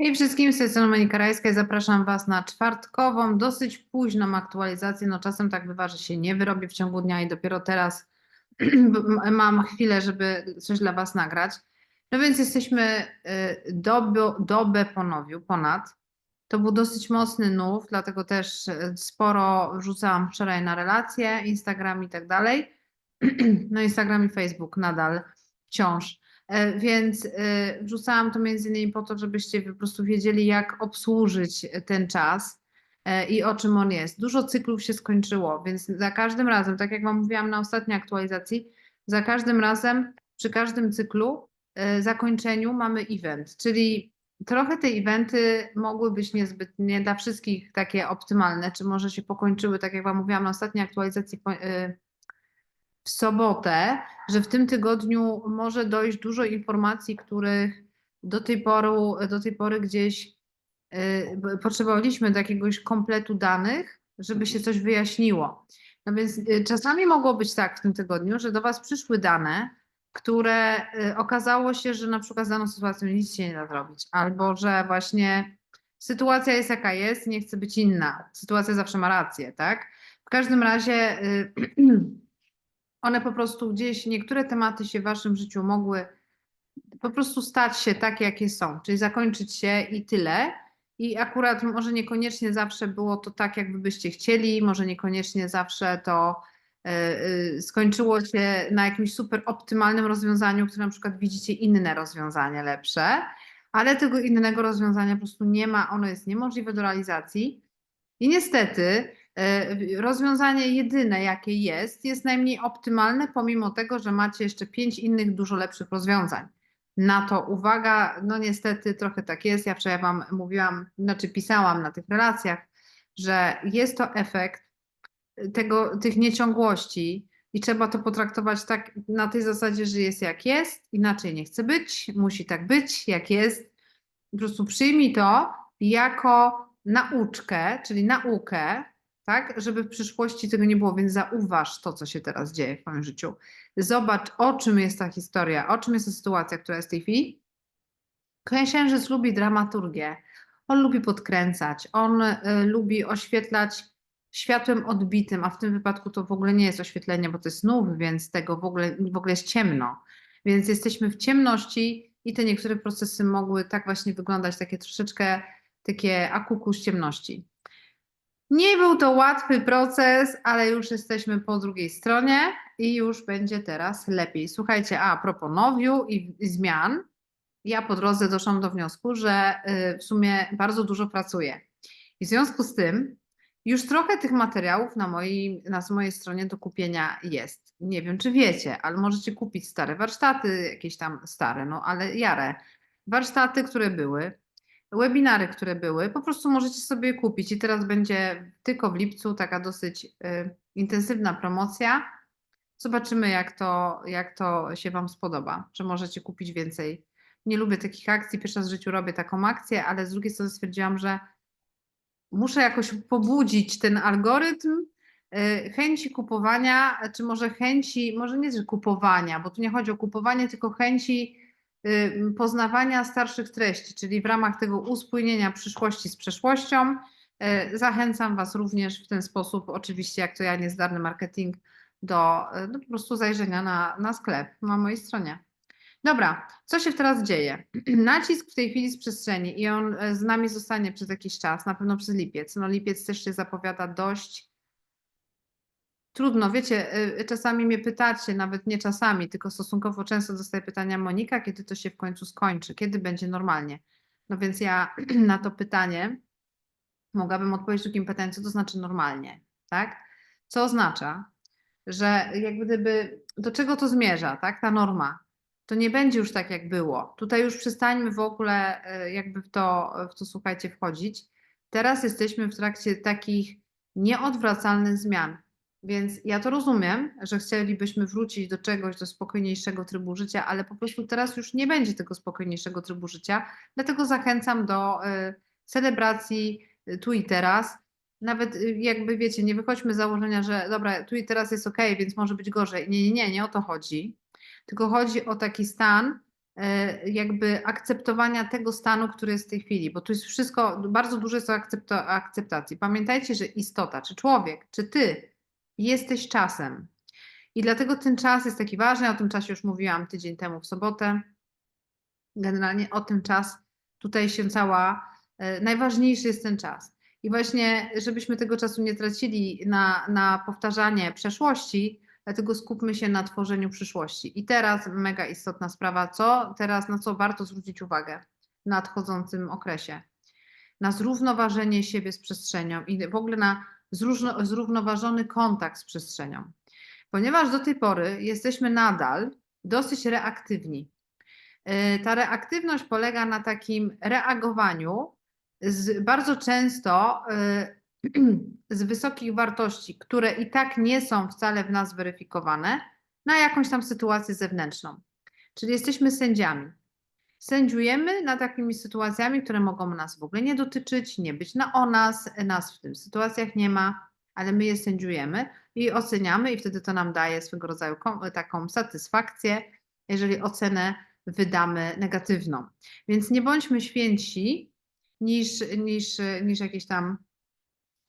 Hej wszystkim, z tej strony Monika Rajska i zapraszam Was na czwartkową, dosyć późną aktualizację. No czasem tak bywa, że się nie wyrobi w ciągu dnia i dopiero teraz mam chwilę, żeby coś dla Was nagrać. No więc jesteśmy y, dobę, dobę po nowiu, ponad. To był dosyć mocny nów, dlatego też y, sporo wrzucałam wczoraj na relacje, Instagram i tak dalej. No Instagram i Facebook nadal wciąż. E, Więc e, wrzucałam to między innymi po to, żebyście po prostu wiedzieli, jak obsłużyć ten czas e, i o czym on jest. Dużo cyklów się skończyło, więc za każdym razem, tak jak Wam mówiłam na ostatniej aktualizacji, za każdym razem, przy każdym cyklu, zakończeniu mamy event, czyli trochę te eventy mogły być niezbyt, nie dla wszystkich takie optymalne, czy może się pokończyły, tak jak Wam mówiłam na ostatniej aktualizacji, w sobotę, że w tym tygodniu może dojść dużo informacji, których do tej pory, do tej pory gdzieś y, potrzebowaliśmy do jakiegoś kompletu danych, żeby się coś wyjaśniło. No więc y, czasami mogło być tak w tym tygodniu, że do Was przyszły dane, które y, okazało się, że na przykład z daną sytuacją nic się nie da zrobić, albo że właśnie sytuacja jest jaka jest, nie chce być inna. Sytuacja zawsze ma rację, tak? W każdym razie y, one po prostu gdzieś, niektóre tematy się w waszym życiu mogły po prostu stać się takie, jakie są, czyli zakończyć się i tyle. I akurat może niekoniecznie zawsze było to tak, jakby byście chcieli, może niekoniecznie zawsze to y, y, skończyło się na jakimś super optymalnym rozwiązaniu, które na przykład widzicie inne rozwiązanie lepsze, ale tego innego rozwiązania po prostu nie ma, ono jest niemożliwe do realizacji. I niestety e, rozwiązanie jedyne, jakie jest, jest najmniej optymalne, pomimo tego, że macie jeszcze pięć innych, dużo lepszych rozwiązań. Na to uwaga, no niestety trochę tak jest. Ja wczoraj Wam mówiłam, znaczy pisałam na tych relacjach, że jest to efekt tego, tych nieciągłości i trzeba to potraktować tak na tej zasadzie, że jest jak jest, inaczej nie chce być, musi tak być, jak jest. Po prostu przyjmij to jako nauczkę, czyli naukę, tak, żeby w przyszłości tego nie było, więc zauważ to, co się teraz dzieje w Twoim życiu. Zobacz, o czym jest ta historia, o czym jest ta sytuacja, która jest w tej chwili. Księżyc lubi dramaturgię, on lubi podkręcać, on y, lubi oświetlać światłem odbitym, a w tym wypadku to w ogóle nie jest oświetlenie, bo to jest nów, więc tego w ogóle, w ogóle jest ciemno. Więc jesteśmy w ciemności i te niektóre procesy mogły tak właśnie wyglądać, takie troszeczkę takie akuku z ciemności. Nie był to łatwy proces, ale już jesteśmy po drugiej stronie i już będzie teraz lepiej. Słuchajcie, a, propos nowiu i, zmian, ja po drodze doszłam do wniosku, że y, w sumie bardzo dużo pracuję. I w związku z tym już trochę tych materiałów na mojej, na mojej stronie do kupienia jest. Nie wiem, czy wiecie, ale możecie kupić stare warsztaty, jakieś tam stare, no ale jarę. Warsztaty, które były, webinary, które były, po prostu możecie sobie kupić. I teraz będzie tylko w lipcu taka dosyć y, intensywna promocja. Zobaczymy, jak to, jak to się Wam spodoba, że możecie kupić więcej. Nie lubię takich akcji. Pierwszy raz w życiu robię taką akcję, ale z drugiej strony stwierdziłam, że muszę jakoś pobudzić ten algorytm y, chęci kupowania, czy może chęci, może nie, kupowania, bo tu nie chodzi o kupowanie, tylko chęci poznawania starszych treści, czyli w ramach tego uspójnienia przyszłości z przeszłością. y, Zachęcam Was również w ten sposób, oczywiście, jak to ja, niezdarny marketing, do, y, do po prostu zajrzenia na, na sklep na mojej stronie. Dobra, co się teraz dzieje? Nacisk w tej chwili z przestrzeni i on z nami zostanie przez jakiś czas, na pewno przez lipiec. No lipiec też się zapowiada dość trudno. Wiecie, e, czasami mnie pytacie, nawet nie czasami, tylko stosunkowo często dostaję pytania Monika, kiedy to się w końcu skończy, kiedy będzie normalnie. No więc ja na to pytanie mogłabym odpowiedzieć drugim pytaniem, co to znaczy normalnie, tak? Co oznacza, że jak gdyby, do czego to zmierza, tak? Ta norma to nie będzie już tak, jak było. Tutaj już przestańmy w ogóle e, jakby w to, w to słuchajcie, wchodzić. Teraz jesteśmy w trakcie takich nieodwracalnych zmian. Więc ja to rozumiem, że chcielibyśmy wrócić do czegoś, do spokojniejszego trybu życia, ale po prostu teraz już nie będzie tego spokojniejszego trybu życia. Dlatego zachęcam do y, celebracji y, tu i teraz. Nawet y, jakby wiecie, nie wychodźmy z założenia, że dobra, tu i teraz jest ok, więc może być gorzej. Nie, nie, nie, nie o to chodzi tylko chodzi o taki stan, jakby akceptowania tego stanu, który jest w tej chwili, bo tu jest wszystko, bardzo dużo jest o akceptacji. Pamiętajcie, że istota, czy człowiek, czy ty jesteś czasem. I dlatego ten czas jest taki ważny. O tym czasie już mówiłam tydzień temu w sobotę. Generalnie o tym czas tutaj się cała, e, najważniejszy jest ten czas. I właśnie, żebyśmy tego czasu nie tracili na, na powtarzanie przeszłości, dlatego skupmy się na tworzeniu przyszłości. I teraz mega istotna sprawa, co teraz, na co warto zwrócić uwagę w nadchodzącym okresie. Na zrównoważenie siebie z przestrzenią i w ogóle na zrównoważony kontakt z przestrzenią. Ponieważ do tej pory jesteśmy nadal dosyć reaktywni. Yy, Ta reaktywność polega na takim reagowaniu z, bardzo często yy, z wysokich wartości, które i tak nie są wcale w nas weryfikowane, na jakąś tam sytuację zewnętrzną. Czyli jesteśmy sędziami. Sędziujemy nad takimi sytuacjami, które mogą nas w ogóle nie dotyczyć, nie być na o nas, nas w tych sytuacjach nie ma, ale my je sędziujemy i oceniamy, i wtedy to nam daje swego rodzaju taką satysfakcję, jeżeli ocenę wydamy negatywną. Więc nie bądźmy święci niż, niż, niż jakieś tam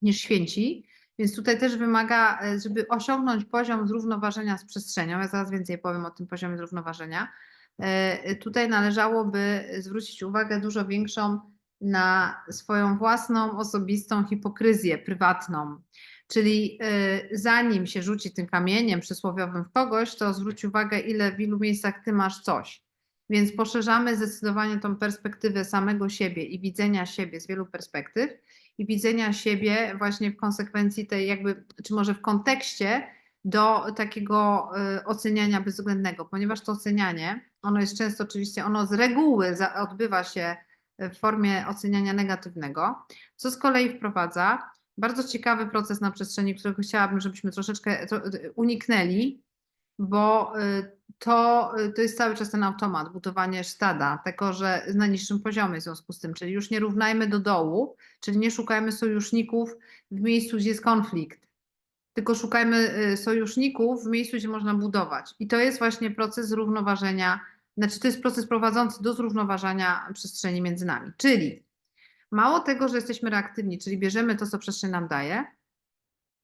niż święci. Więc tutaj też wymaga, e, żeby osiągnąć poziom zrównoważenia z przestrzenią, ja zaraz więcej powiem o tym poziomie zrównoważenia, tutaj należałoby zwrócić uwagę dużo większą na swoją własną, osobistą hipokryzję prywatną. Czyli e, zanim się rzuci tym kamieniem przysłowiowym w kogoś, to zwróć uwagę, ile w ilu miejscach ty masz coś. Więc poszerzamy zdecydowanie tą perspektywę samego siebie i widzenia siebie z wielu perspektyw i widzenia siebie właśnie w konsekwencji tej jakby, czy może w kontekście do takiego y, oceniania bezwzględnego, ponieważ to ocenianie, ono jest często oczywiście, ono z reguły odbywa się w formie oceniania negatywnego, co z kolei wprowadza bardzo ciekawy proces na przestrzeni, którego chciałabym, żebyśmy troszeczkę uniknęli, bo y, to, y, to jest cały czas ten automat, budowanie stada, tego, że na niższym poziomie w związku z tym, czyli już nie równajmy do dołu, czyli nie szukajmy sojuszników w miejscu, gdzie jest konflikt, tylko szukajmy y, sojuszników w miejscu, gdzie można budować. I to jest właśnie proces zrównoważenia, znaczy to jest proces prowadzący do zrównoważenia przestrzeni między nami. Czyli mało tego, że jesteśmy reaktywni, czyli bierzemy to, co przestrzeń nam daje,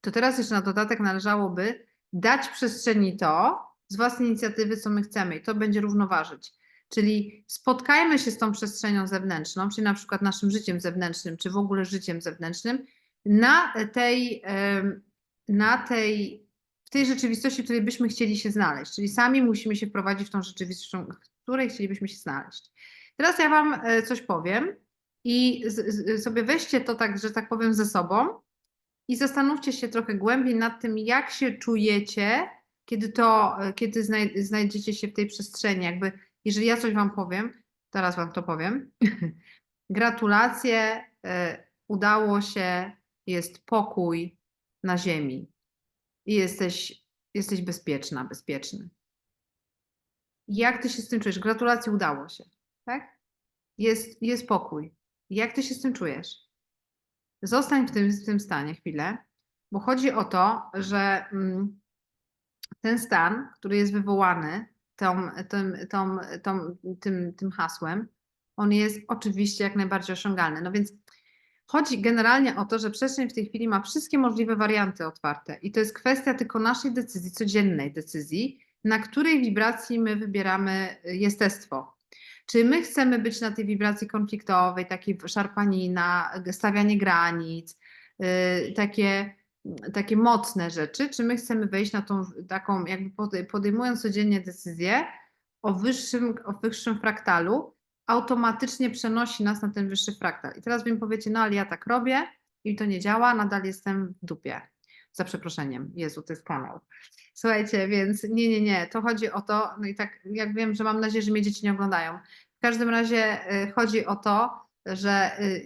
to teraz jeszcze na dodatek należałoby dać przestrzeni to z własnej inicjatywy, co my chcemy i to będzie równoważyć. Czyli spotkajmy się z tą przestrzenią zewnętrzną, czyli na przykład naszym życiem zewnętrznym, czy w ogóle życiem zewnętrznym, na tej, na tej, tej rzeczywistości, w której byśmy chcieli się znaleźć. Czyli sami musimy się wprowadzić w tą rzeczywistość, w której chcielibyśmy się znaleźć. Teraz ja Wam e, coś powiem i z, z, sobie weźcie to tak, że tak powiem, ze sobą i zastanówcie się trochę głębiej nad tym, jak się czujecie, kiedy to, kiedy znaj- znajdziecie się w tej przestrzeni. Jakby, jeżeli ja coś Wam powiem, teraz Wam to powiem. Gratulacje, e, udało się, jest pokój na ziemi i jesteś, jesteś bezpieczna, bezpieczny. Jak Ty się z tym czujesz? Gratulacje, udało się, tak? Jest, jest pokój. Jak Ty się z tym czujesz? Zostań w tym, w tym stanie chwilę, bo chodzi o to, że mm, ten stan, który jest wywołany tą, tym, tą, tą, tym, tym hasłem, on jest oczywiście jak najbardziej osiągalny. No więc chodzi generalnie o to, że przestrzeń w tej chwili ma wszystkie możliwe warianty otwarte i to jest kwestia tylko naszej decyzji, codziennej decyzji, na której wibracji my wybieramy jestestwo. Czy my chcemy być na tej wibracji konfliktowej, takiej szarpanina, stawianie granic, yy, takie, takie mocne rzeczy, czy my chcemy wejść na tą taką, jakby pode- podejmując codziennie decyzję o wyższym, o wyższym fraktalu, automatycznie przenosi nas na ten wyższy fraktal. I teraz wy mi powiecie, no ale ja tak robię i to nie działa, nadal jestem w dupie. Za przeproszeniem, Jezu, to jest kanał. Słuchajcie, więc nie, nie, nie, to chodzi o to, no i tak jak wiem, że mam nadzieję, że mnie dzieci nie oglądają. W każdym razie y, chodzi o to, że y,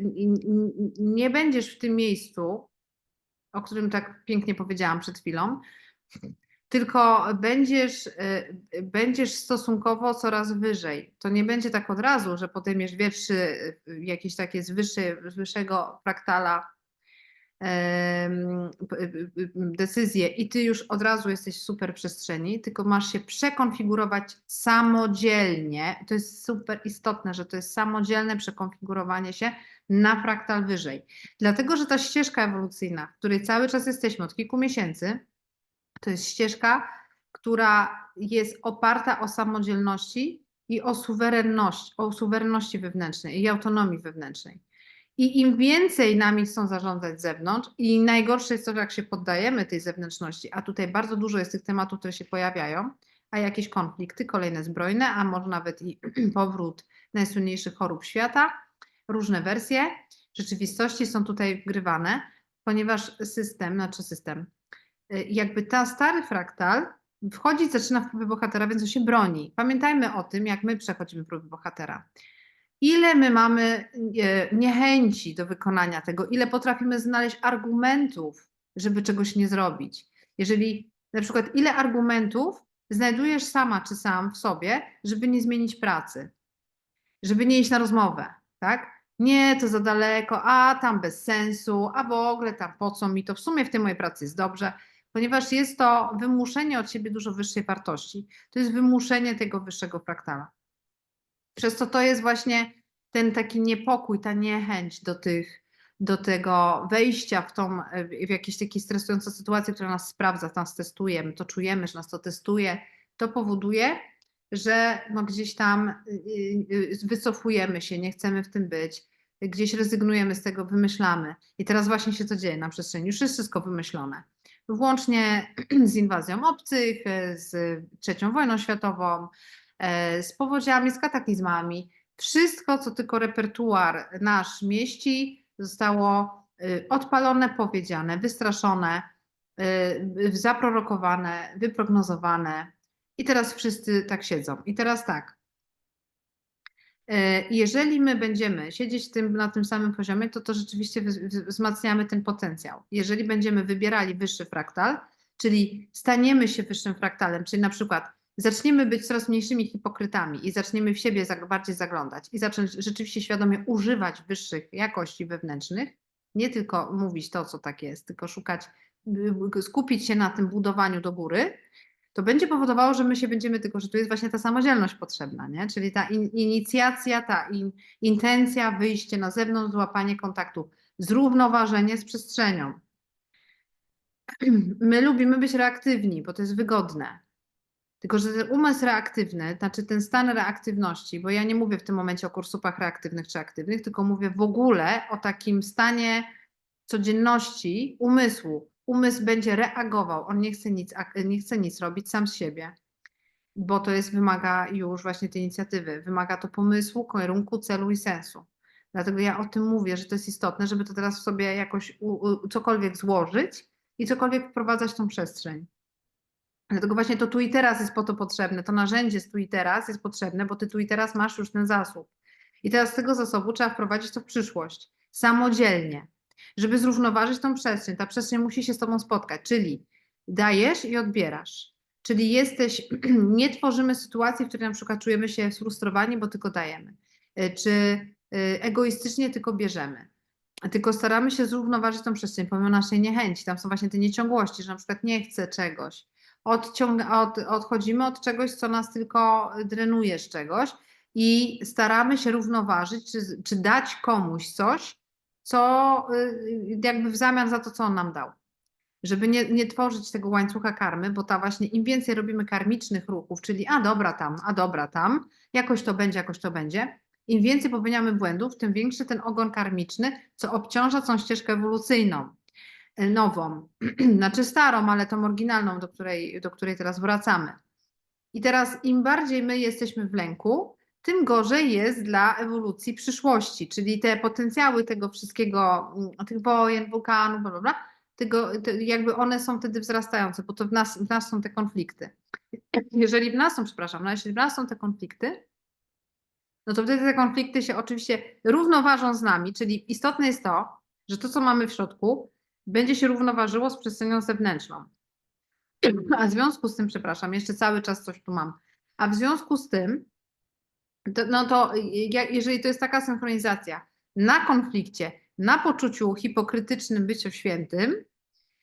nie będziesz w tym miejscu, o którym tak pięknie powiedziałam przed chwilą, tylko będziesz, y, będziesz stosunkowo coraz wyżej. To nie będzie tak od razu, że podejmiesz wierszy y, jakieś takie z, wyższy, z wyższego fraktala p- decyzję i ty już od razu jesteś w super przestrzeni, tylko masz się przekonfigurować samodzielnie. To jest super istotne, że to jest samodzielne przekonfigurowanie się na fraktal wyżej. Dlatego, że ta ścieżka ewolucyjna, w której cały czas jesteśmy od kilku miesięcy, to jest ścieżka, która jest oparta o samodzielności i o suwerenność, o suwerenności wewnętrznej i autonomii wewnętrznej. I im więcej nami chcą zarządzać z zewnątrz, i najgorsze jest to, jak się poddajemy tej zewnętrzności, a tutaj bardzo dużo jest tych tematów, które się pojawiają, a jakieś konflikty, kolejne zbrojne, a może nawet i powrót najsłynniejszych chorób świata, różne wersje rzeczywistości są tutaj wgrywane, ponieważ system, znaczy system, jakby ta stary fraktal wchodzić zaczyna w próby bohatera, więc on się broni. Pamiętajmy o tym, jak my przechodzimy próby bohatera. Ile my mamy e, niechęci do wykonania tego, ile potrafimy znaleźć argumentów, żeby czegoś nie zrobić. Jeżeli na przykład ile argumentów znajdujesz sama czy sam w sobie, żeby nie zmienić pracy, żeby nie iść na rozmowę, tak? Nie, to za daleko, a tam bez sensu, a w ogóle tam po co mi to, w sumie w tej mojej pracy jest dobrze, ponieważ jest to wymuszenie od siebie dużo wyższej wartości. To jest wymuszenie tego wyższego fraktala. Przez co to jest właśnie ten taki niepokój, ta niechęć do tych, do tego wejścia w tą, w jakieś takie stresujące sytuacje, która nas sprawdza, nas testuje, my to czujemy, że nas to testuje, to powoduje, że no gdzieś tam y, y, wycofujemy się, nie chcemy w tym być, gdzieś rezygnujemy z tego, wymyślamy. I teraz właśnie się to dzieje na przestrzeni, już jest wszystko wymyślone. Włącznie z inwazją obcych, z trzecią wojną światową, e, z powodziami, z kataklizmami. Wszystko, co tylko repertuar nasz mieści, zostało y, odpalone, powiedziane, wystraszone, y, zaprorokowane, wyprognozowane. I teraz wszyscy tak siedzą. I teraz tak. E, Jeżeli my będziemy siedzieć tym, na tym samym poziomie, to to rzeczywiście wz- wz- wzmacniamy ten potencjał. Jeżeli będziemy wybierali wyższy fraktal, czyli staniemy się wyższym fraktalem, czyli na przykład zaczniemy być coraz mniejszymi hipokrytami i zaczniemy w siebie bardziej zaglądać i zacząć rzeczywiście świadomie używać wyższych jakości wewnętrznych, nie tylko mówić to, co tak jest, tylko szukać, y, y, skupić się na tym budowaniu do góry, to będzie powodowało, że my się będziemy, tylko że tu jest właśnie ta samodzielność potrzebna, nie? czyli ta in, inicjacja, ta in, intencja, wyjście na zewnątrz, złapanie kontaktu, zrównoważenie z przestrzenią. My lubimy być reaktywni, bo to jest wygodne. Tylko, że ten umysł reaktywny, znaczy ten stan reaktywności, bo ja nie mówię w tym momencie o kursupach reaktywnych czy aktywnych, tylko mówię w ogóle o takim stanie codzienności umysłu. Umysł będzie reagował, on nie chce nic, nie chce nic robić sam z siebie, bo to jest, wymaga już właśnie tej inicjatywy, wymaga to pomysłu, kierunku, celu i sensu. Dlatego ja o tym mówię, że to jest istotne, żeby to teraz w sobie jakoś u, u, cokolwiek złożyć i cokolwiek wprowadzać w tą przestrzeń. Dlatego właśnie to tu i teraz jest po to potrzebne, to narzędzie z tu i teraz jest potrzebne, bo ty tu i teraz masz już ten zasób. I teraz z tego zasobu trzeba wprowadzić to w przyszłość, samodzielnie, żeby zrównoważyć tą przestrzeń. Ta przestrzeń musi się z tobą spotkać, czyli dajesz i odbierasz. Czyli jesteś, nie tworzymy sytuacji, w której na przykład czujemy się sfrustrowani, bo tylko dajemy, Y, czy y, egoistycznie tylko bierzemy. Tylko staramy się zrównoważyć tą przestrzeń, pomimo naszej niechęci. Tam są właśnie te nieciągłości, że na przykład nie chcę czegoś. Od, odchodzimy od czegoś, co nas tylko drenuje z czegoś i staramy się równoważyć, czy, czy dać komuś coś, co y, jakby w zamian za to, co on nam dał. Żeby nie, nie tworzyć tego łańcucha karmy, bo ta właśnie im więcej robimy karmicznych ruchów, czyli a dobra tam, a dobra tam, jakoś to będzie, jakoś to będzie, im więcej popełniamy błędów, tym większy ten ogon karmiczny, co obciąża tą ścieżkę ewolucyjną y, nową, znaczy starą, ale tą oryginalną, do której, do której teraz wracamy. I teraz im bardziej my jesteśmy w lęku, tym gorzej jest dla ewolucji przyszłości, czyli te potencjały tego wszystkiego, mm, tych wojen, wulkanów, bla, bla, bla, tego, te, jakby one są wtedy wzrastające, bo to w nas, w nas są te konflikty. Jeżeli w nas są, przepraszam, no jeśli w nas są te konflikty, no to wtedy te konflikty się oczywiście równoważą z nami, czyli istotne jest to, że to, co mamy w środku, będzie się równoważyło z przestrzenią zewnętrzną. A w związku z tym, przepraszam, jeszcze cały czas coś tu mam. A w związku z tym, to, no to jeżeli to jest taka synchronizacja na konflikcie, na poczuciu hipokrytycznym byciu świętym,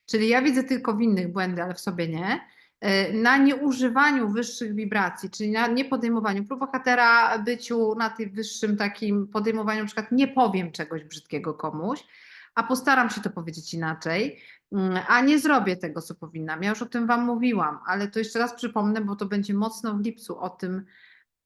czyli ja widzę tylko w innych błędy, ale w sobie nie, e, na nieużywaniu wyższych wibracji, czyli na niepodejmowaniu prowokatera, byciu na tym wyższym takim podejmowaniu, na przykład nie powiem czegoś brzydkiego komuś, a postaram się to powiedzieć inaczej, mm, a nie zrobię tego, co powinnam. Ja już o tym Wam mówiłam, ale to jeszcze raz przypomnę, bo to będzie mocno w lipcu o tym,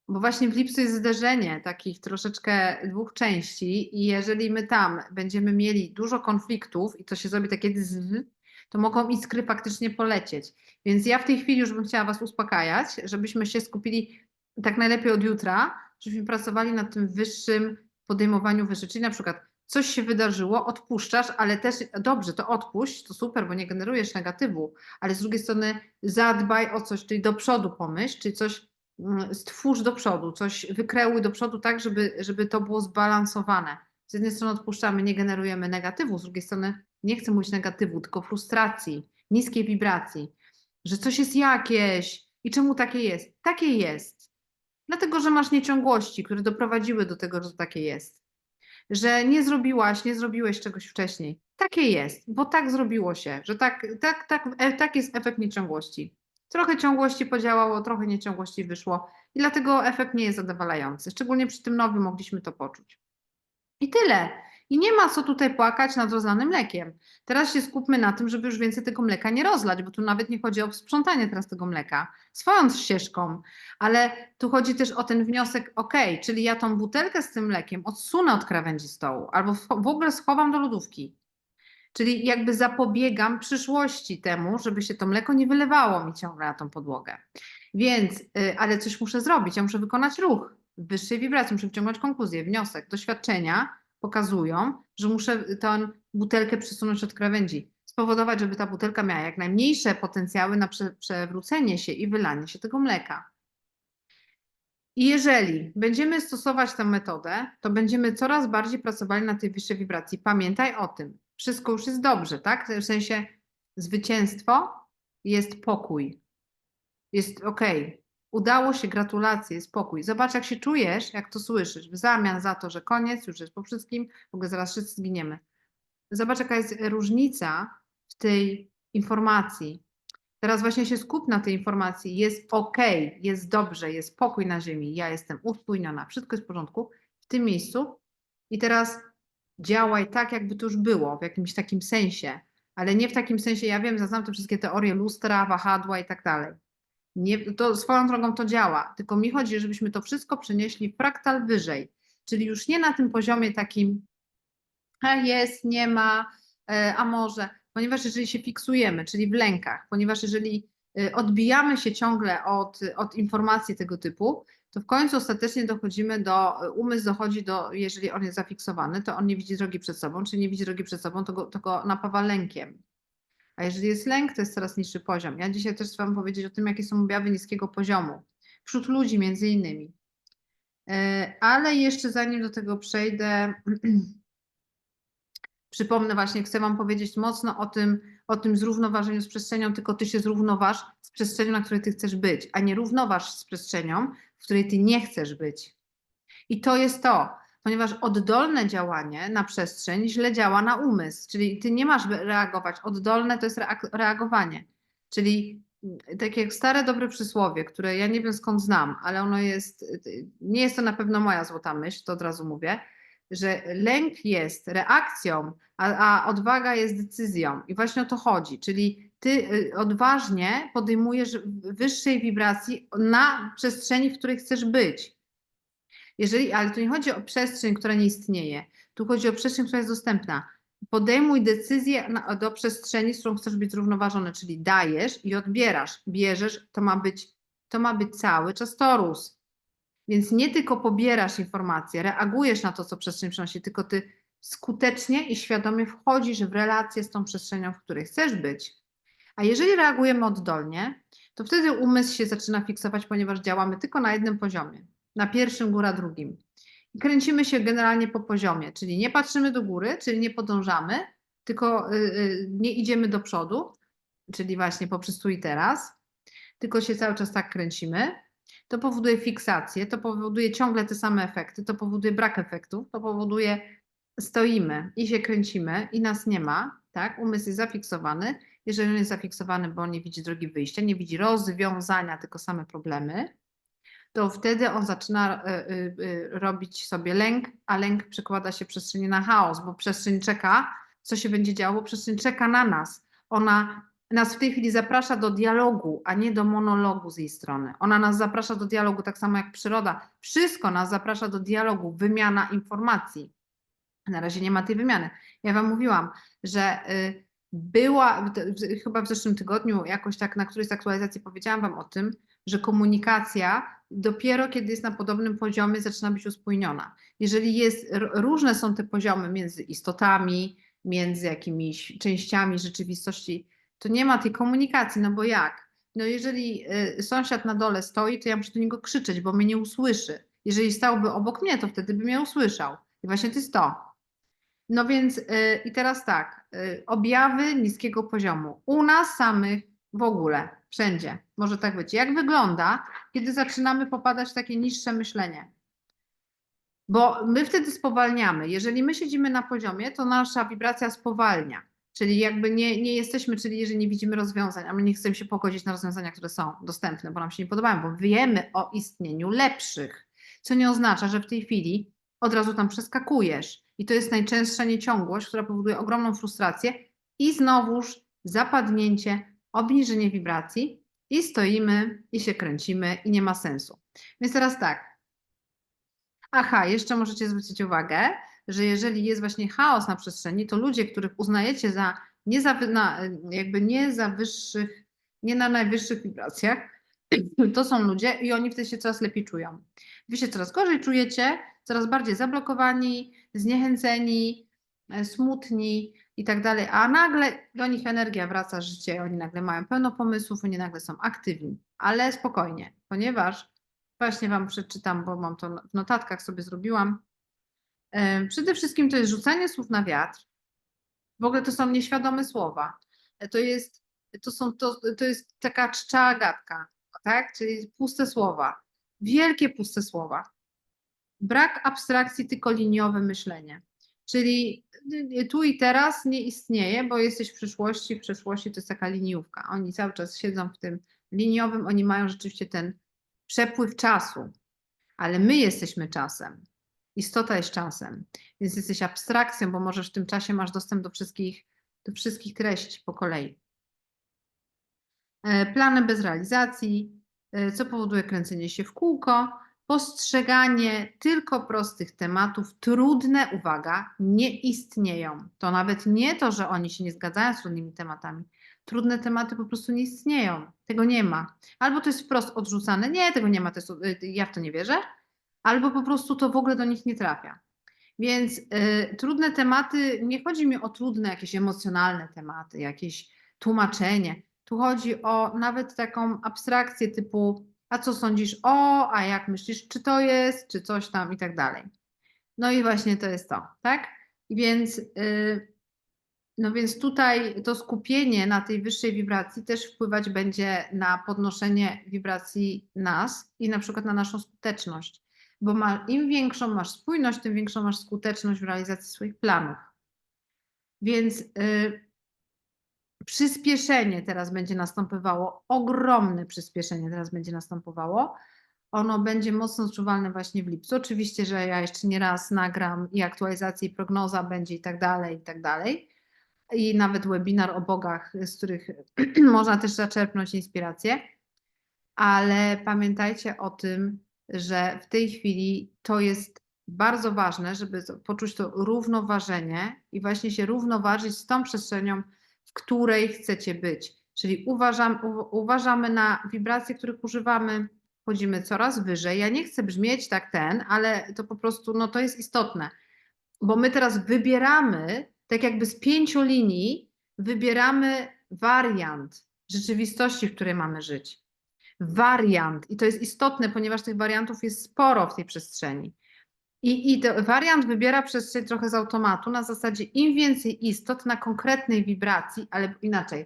bo właśnie w lipcu jest zderzenie takich troszeczkę dwóch części i jeżeli my tam będziemy mieli dużo konfliktów i to się zrobi takie z, to mogą iskry faktycznie polecieć. Więc ja w tej chwili już bym chciała Was uspokajać, żebyśmy się skupili tak najlepiej od jutra, żebyśmy pracowali nad tym wyższym podejmowaniu wyższych. Czyli na przykład coś się wydarzyło, odpuszczasz, ale też dobrze, to odpuść, to super, bo nie generujesz negatywu, ale z drugiej strony zadbaj o coś, czyli do przodu pomyśl, czyli coś stwórz do przodu, coś wykreuj do przodu tak, żeby, żeby to było zbalansowane. Z jednej strony odpuszczamy, nie generujemy negatywu, z drugiej strony nie chcę mówić negatywu, tylko frustracji, niskiej wibracji, że coś jest jakieś i czemu takie jest? Takie jest. Dlatego, że masz nieciągłości, które doprowadziły do tego, że takie jest że nie zrobiłaś, nie zrobiłeś czegoś wcześniej. Takie jest, bo tak zrobiło się, że tak, tak, tak, e, tak jest efekt nieciągłości. Trochę ciągłości podziałało, trochę nieciągłości wyszło i dlatego efekt nie jest zadowalający. Szczególnie przy tym nowym mogliśmy to poczuć. I tyle. I nie ma co tutaj płakać nad rozlanym mlekiem. Teraz się skupmy na tym, żeby już więcej tego mleka nie rozlać, bo tu nawet nie chodzi o sprzątanie teraz tego mleka, swoją ścieżką, ale tu chodzi też o ten wniosek, ok, czyli ja tą butelkę z tym mlekiem odsunę od krawędzi stołu albo w ogóle schowam do lodówki. Czyli jakby zapobiegam przyszłości temu, żeby się to mleko nie wylewało mi ciągle na tą podłogę. Więc, yy, ale coś muszę zrobić, ja muszę wykonać ruch wyższej wibracji, muszę wyciągnąć konkluzję, wniosek, doświadczenia, pokazują, że muszę tę butelkę przesunąć od krawędzi, spowodować, żeby ta butelka miała jak najmniejsze potencjały na prze, przewrócenie się i wylanie się tego mleka. I jeżeli będziemy stosować tę metodę, to będziemy coraz bardziej pracowali na tej wyższej wibracji. Pamiętaj o tym. Wszystko już jest dobrze, tak? W sensie zwycięstwo jest pokój. Jest ok. Udało się, gratulacje, spokój. Zobacz, jak się czujesz, jak to słyszysz, w zamian za to, że koniec, już jest po wszystkim, w ogóle zaraz wszyscy zginiemy. Zobacz, jaka jest różnica w tej informacji. Teraz właśnie się skup na tej informacji. Jest ok, jest dobrze, jest pokój na ziemi, ja jestem uspójniona, wszystko jest w porządku w tym miejscu. I teraz działaj tak, jakby to już było, w jakimś takim sensie, ale nie w takim sensie, ja wiem, znam te wszystkie teorie lustra, wahadła i tak dalej. Nie, to swoją drogą to działa, tylko mi chodzi, żebyśmy to wszystko przenieśli fraktal wyżej, czyli już nie na tym poziomie takim a jest, nie ma, e, a może, ponieważ jeżeli się fiksujemy, czyli w lękach, ponieważ jeżeli odbijamy się ciągle od, od informacji tego typu, to w końcu ostatecznie dochodzimy do, umysł dochodzi do, jeżeli on jest zafiksowany, to on nie widzi drogi przed sobą, czyli nie widzi drogi przed sobą, to go, to go napawa lękiem. A jeżeli jest lęk, to jest coraz niższy poziom. Ja dzisiaj też chcę Wam powiedzieć o tym, jakie są objawy niskiego poziomu wśród ludzi między innymi. E, ale jeszcze zanim do tego przejdę, przypomnę właśnie, chcę Wam powiedzieć mocno o tym, o tym zrównoważeniu z przestrzenią, tylko Ty się zrównoważ z przestrzenią, na której Ty chcesz być, a nie równoważ z przestrzenią, w której Ty nie chcesz być. I to jest to ponieważ oddolne działanie na przestrzeń źle działa na umysł, czyli ty nie masz reagować. Oddolne to jest reagowanie. Czyli mm, tak jak stare dobre przysłowie, które ja nie wiem skąd znam, ale ono jest, nie jest to na pewno moja złota myśl, to od razu mówię, że lęk jest reakcją, a, a odwaga jest decyzją. I właśnie o to chodzi. Czyli ty y, odważnie podejmujesz wyższej wibracji na przestrzeni, w której chcesz być. Jeżeli, ale tu nie chodzi o przestrzeń, która nie istnieje. Tu chodzi o przestrzeń, która jest dostępna. Podejmuj decyzję na, do przestrzeni, z którą chcesz być zrównoważony, czyli dajesz i odbierasz, bierzesz, to ma być, to ma być cały czas torus. Więc nie tylko pobierasz informacje, reagujesz na to, co przestrzeń przynosi, tylko ty skutecznie i świadomie wchodzisz w relację z tą przestrzenią, w której chcesz być. A jeżeli reagujemy oddolnie, to wtedy umysł się zaczyna fiksować, ponieważ działamy tylko na jednym poziomie na pierwszym, góra drugim. I kręcimy się generalnie po poziomie, czyli nie patrzymy do góry, czyli nie podążamy, tylko y, y, nie idziemy do przodu, czyli właśnie poprzez tu i teraz, tylko się cały czas tak kręcimy. To powoduje fiksację, to powoduje ciągle te same efekty, to powoduje brak efektów, to powoduje stoimy i się kręcimy i nas nie ma, tak? Umysł jest zafiksowany. Jeżeli on jest zafiksowany, bo nie widzi drogi wyjścia, nie widzi rozwiązania, tylko same problemy, to wtedy on zaczyna y, y, robić sobie lęk, a lęk przekłada się przestrzeni na chaos, bo przestrzeń czeka, co się będzie działo, bo przestrzeń czeka na nas. Ona nas w tej chwili zaprasza do dialogu, a nie do monologu z jej strony. Ona nas zaprasza do dialogu, tak samo jak przyroda. Wszystko nas zaprasza do dialogu, wymiana informacji. Na razie nie ma tej wymiany. Ja Wam mówiłam, że y, była, chyba w zeszłym tygodniu, jakoś tak na którejś z aktualizacji powiedziałam Wam o tym, że komunikacja dopiero kiedy jest na podobnym poziomie zaczyna być uspójniona. Jeżeli jest, różne są te poziomy między istotami, między jakimiś częściami rzeczywistości, to nie ma tej komunikacji, no bo jak? No jeżeli y, sąsiad na dole stoi, to ja muszę do niego krzyczeć, bo mnie nie usłyszy. Jeżeli stałby obok mnie, to wtedy by mnie usłyszał. I właśnie to jest to. No więc y, i teraz tak, y, objawy niskiego poziomu. U nas samych w ogóle, wszędzie może tak być. Jak wygląda, kiedy zaczynamy popadać w takie niższe myślenie? Bo my wtedy spowalniamy. Jeżeli my siedzimy na poziomie, to nasza wibracja spowalnia. Czyli jakby nie, nie jesteśmy, czyli jeżeli nie widzimy rozwiązań, a my nie chcemy się pogodzić na rozwiązania, które są dostępne, bo nam się nie podobają, bo wiemy o istnieniu lepszych, co nie oznacza, że w tej chwili od razu tam przeskakujesz. I to jest najczęstsza nieciągłość, która powoduje ogromną frustrację i znowuż zapadnięcie, obniżenie wibracji i stoimy i się kręcimy i nie ma sensu. Więc teraz tak. Aha, jeszcze możecie zwrócić uwagę, że jeżeli jest właśnie chaos na przestrzeni, to ludzie, których uznajecie za nie za, na, jakby nie za wyższych, nie na najwyższych wibracjach, to są ludzie i oni wtedy się coraz lepiej czują. Wy się coraz gorzej czujecie, coraz bardziej zablokowani, zniechęceni, e, smutni i tak dalej, a nagle do nich energia wraca, życie, oni nagle mają pełno pomysłów, oni nagle są aktywni, ale spokojnie, ponieważ właśnie Wam przeczytam, bo mam to w notatkach sobie zrobiłam. Przede wszystkim to jest rzucanie słów na wiatr. W ogóle to są nieświadome słowa. E, To jest, to są, to, to jest taka czcza gadka, tak? Czyli puste słowa. Wielkie puste słowa. Brak abstrakcji, tylko liniowe myślenie. Czyli y, tu i teraz nie istnieje, bo jesteś w przyszłości, w przeszłości to jest taka liniówka. Oni cały czas siedzą w tym liniowym, oni mają rzeczywiście ten przepływ czasu, ale my jesteśmy czasem. Istota jest czasem, więc jesteś abstrakcją, bo możesz w tym czasie masz dostęp do wszystkich, do wszystkich treści po kolei. E, Plany bez realizacji, e, co powoduje kręcenie się w kółko, postrzeganie tylko prostych tematów, trudne, uwaga, nie istnieją. To nawet nie to, że oni się nie zgadzają z trudnymi tematami. Trudne tematy po prostu nie istnieją. Tego nie ma. Albo to jest wprost odrzucane, nie, tego nie ma, to jest, y, ja w to nie wierzę, albo po prostu to w ogóle do nich nie trafia. Więc y, trudne tematy, nie chodzi mi o trudne, jakieś emocjonalne tematy, jakieś tłumaczenie. Tu chodzi o nawet taką abstrakcję typu, a co sądzisz o, a jak myślisz, czy to jest, czy coś tam i tak dalej. No i właśnie to jest to, tak? Więc, y, no więc tutaj to skupienie na tej wyższej wibracji też wpływać będzie na podnoszenie wibracji nas i na przykład na naszą skuteczność. Bo ma, im większą masz spójność, tym większą masz skuteczność w realizacji swoich planów. Więc y, przyspieszenie teraz będzie następowało, ogromne przyspieszenie teraz będzie następowało. Ono będzie mocno odczuwalne właśnie w lipcu. Oczywiście, że ja jeszcze nie raz nagram i aktualizację, i prognoza będzie i tak dalej, i tak dalej. I nawet webinar o bogach, z których można też zaczerpnąć inspirację. Ale pamiętajcie o tym, że w tej chwili to jest bardzo ważne, żeby poczuć to równoważenie i właśnie się równoważyć z tą przestrzenią, w której chcecie być. Czyli uważam, uważamy na wibracje, których używamy, wchodzimy coraz wyżej. Ja nie chcę brzmieć tak ten, ale to po prostu no, to jest istotne, bo my teraz wybieramy, tak jakby z pięciu linii, wybieramy wariant rzeczywistości, w której mamy żyć. Wariant. I to jest istotne, ponieważ tych wariantów jest sporo w tej przestrzeni. I, I to wariant wybiera przestrzeń trochę z automatu, na zasadzie im więcej istot na konkretnej wibracji, ale inaczej.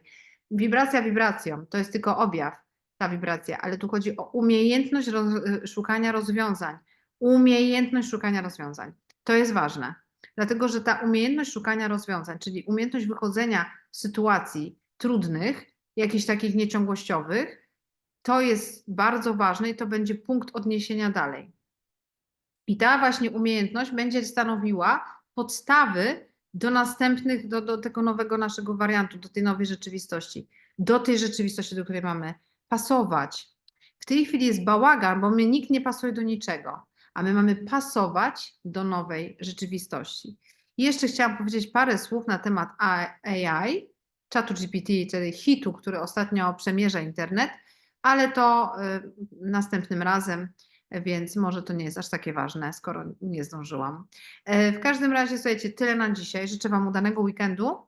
Wibracja wibracją, to jest tylko objaw, ta wibracja, ale tu chodzi o umiejętność roz, szukania rozwiązań. Umiejętność szukania rozwiązań. To jest ważne. Dlatego, że ta umiejętność szukania rozwiązań, czyli umiejętność wychodzenia z sytuacji trudnych, jakichś takich nieciągłościowych, to jest bardzo ważne i to będzie punkt odniesienia dalej. I ta właśnie umiejętność będzie stanowiła podstawy do następnych, do, do tego nowego naszego wariantu, do tej nowej rzeczywistości, do tej rzeczywistości, do której mamy pasować. W tej chwili jest bałagan, bo my nikt nie pasuje do niczego, a my mamy pasować do nowej rzeczywistości. I jeszcze chciałam powiedzieć parę słów na temat AI, czatu GPT, czyli hitu, który ostatnio przemierza internet, ale to y, następnym razem, więc może to nie jest aż takie ważne, skoro nie zdążyłam. E, W każdym razie, słuchajcie, tyle na dzisiaj. Życzę Wam udanego weekendu,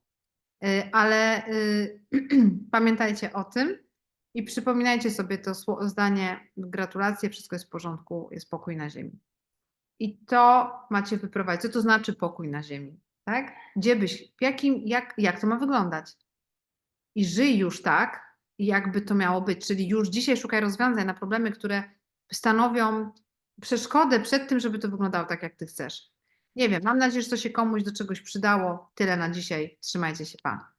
y, ale y, pamiętajcie o tym i przypominajcie sobie to zdanie, gratulacje, wszystko jest w porządku, jest pokój na ziemi. I to macie wyprowadzić. Co to znaczy pokój na ziemi? Tak? Gdzie byś, w jakim, jak, jak to ma wyglądać? I żyj już tak, jakby to miało być. Czyli już dzisiaj szukaj rozwiązań na problemy, które stanowią przeszkodę przed tym, żeby to wyglądało tak, jak ty chcesz. Nie wiem, mam nadzieję, że to się komuś do czegoś przydało. Tyle na dzisiaj. Trzymajcie się, pa.